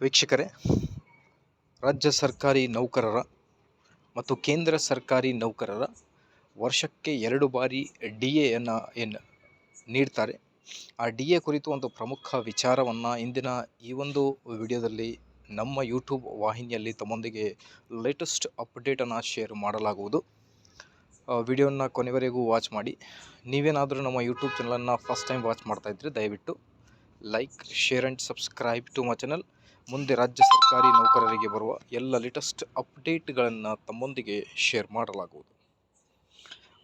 ವೀಕ್ಷಕರೇ, ರಾಜ್ಯ ಸರ್ಕಾರಿ ನೌಕರರ ಮತ್ತು ಕೇಂದ್ರ ಸರ್ಕಾರಿ ನೌಕರರ ವರ್ಷಕ್ಕೆ ಎರಡು ಬಾರಿ ಡಿ ಎನ್ನು ಏನು ನೀಡ್ತಾರೆ. ಆ ಡಿ ಎ ಕುರಿತು ಒಂದು ಪ್ರಮುಖ ವಿಚಾರವನ್ನು ಇಂದಿನ ಈ ಒಂದು ವಿಡಿಯೋದಲ್ಲಿ ನಮ್ಮ ಯೂಟ್ಯೂಬ್ ವಾಹಿನಿಯಲ್ಲಿ ತಮ್ಮೊಂದಿಗೆ ಲೇಟೆಸ್ಟ್ ಅಪ್ಡೇಟನ್ನು ಶೇರ್ ಮಾಡಲಾಗುವುದು. ವಿಡಿಯೋನ ಕೊನೆವರೆಗೂ ವಾಚ್ ಮಾಡಿ. ನೀವೇನಾದರೂ ನಮ್ಮ ಯೂಟ್ಯೂಬ್ ಚಾನಲನ್ನು ಫಸ್ಟ್ ಟೈಮ್ ವಾಚ್ ಮಾಡ್ತಾಯಿದ್ರೆ ದಯವಿಟ್ಟು like share and subscribe to my channel ಮುಂದೆ ರಾಜ್ಯ ಸರ್ಕಾರಿ ನೌಕರರಿಗೆ ಬರುವ ಎಲ್ಲ ಲೇಟೆಸ್ಟ್ ಅಪ್ಡೇಟ್ಗಳನ್ನು ತಮ್ಮೊಂದಿಗೆ ಶೇರ್ ಮಾಡಲಾಗುವುದು.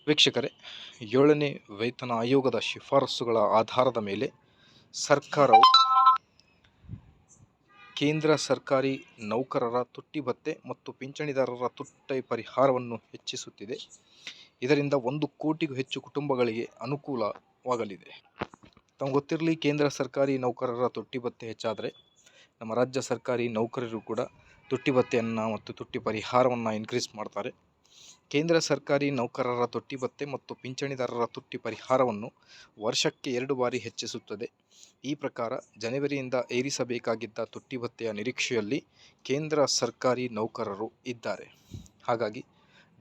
ವೀಕ್ಷಕರೇ, ಏಳನೇ ವೇತನ ಆಯೋಗದ ಶಿಫಾರಸುಗಳ ಆಧಾರದ ಮೇಲೆ ಸರ್ಕಾರವು ಕೇಂದ್ರ ಸರ್ಕಾರಿ ನೌಕರರ ತುಟ್ಟಿ ಭತ್ತೆ ಮತ್ತು ಪಿಂಚಣಿದಾರರ ತುಟ್ಟಿ ಪರಿಹಾರವನ್ನು ಹೆಚ್ಚಿಸುತ್ತಿದೆ. ಇದರಿಂದ ಒಂದು ಕೋಟಿಗೂ ಹೆಚ್ಚು ಕುಟುಂಬಗಳಿಗೆ ಅನುಕೂಲವಾಗಲಿದೆ. ತಮಗೆ ಗೊತ್ತಿರಲಿ, ಕೇಂದ್ರ ಸರ್ಕಾರಿ ನೌಕರರ ತುಟ್ಟಿ ಭತ್ತೆ ಹೆಚ್ಚಾದರೆ ನಮ್ಮ ರಾಜ್ಯ ಸರ್ಕಾರಿ ನೌಕರರು ಕೂಡ ತುಟ್ಟಿ ಭತ್ತೆಯನ್ನು ಮತ್ತು ತುಟ್ಟಿ ಪರಿಹಾರವನ್ನು ಇನ್ಕ್ರೀಸ್ ಮಾಡ್ತಾರೆ. ಕೇಂದ್ರ ಸರ್ಕಾರಿ ನೌಕರರ ತುಟ್ಟಿ ಭತ್ಯೆ ಮತ್ತು ಪಿಂಚಣಿದಾರರ ತುಟ್ಟಿ ಪರಿಹಾರವನ್ನು ವರ್ಷಕ್ಕೆ ಎರಡು ಬಾರಿ ಹೆಚ್ಚಿಸುತ್ತದೆ. ಈ ಪ್ರಕಾರ ಜನವರಿಯಿಂದ ಏರಿಸಬೇಕಾಗಿದ್ದ ತುಟ್ಟಿ ಭತ್ಯೆಯ ನಿರೀಕ್ಷೆಯಲ್ಲಿ ಕೇಂದ್ರ ಸರ್ಕಾರಿ ನೌಕರರು ಇದ್ದಾರೆ. ಹಾಗಾಗಿ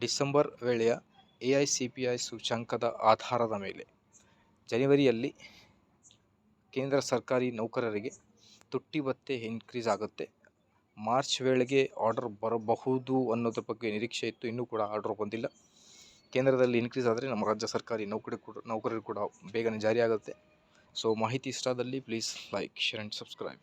December ವೇಳೆಯ A I C P I ಸೂಚ್ಯಾಂಕದ ಆಧಾರದ ಮೇಲೆ ಜನವರಿಯಲ್ಲಿ ಕೇಂದ್ರ ಸರ್ಕಾರಿ ನೌಕರರಿಗೆ ತುಟ್ಟಿ ಭತ್ಯೆ ಇನ್ಕ್ರೀಸ್ ಆಗುತ್ತೆ. ಮಾರ್ಚ್ ವೇಳೆಗೆ ಆರ್ಡರ್ ಬರಬಹುದು ಅನ್ನೋದ್ರ ಬಗ್ಗೆ ನಿರೀಕ್ಷೆ ಇತ್ತು. ಇನ್ನೂ ಕೂಡ ಆರ್ಡರ್ ಬಂದಿಲ್ಲ. ಕೇಂದ್ರದಲ್ಲಿ ಇನ್ಕ್ರೀಸ್ ಆದರೆ ನಮ್ಮ ರಾಜ್ಯ ಸರ್ಕಾರಿ ನೌಕರಿ ಕೂಡ, ನೌಕರರು ಕೂಡ ಬೇಗನೆ ಜಾರಿಯಾಗುತ್ತೆ. ಸೊ ಮಾಹಿತಿ ಇಷ್ಟಾದಲ್ಲಿ please like share and subscribe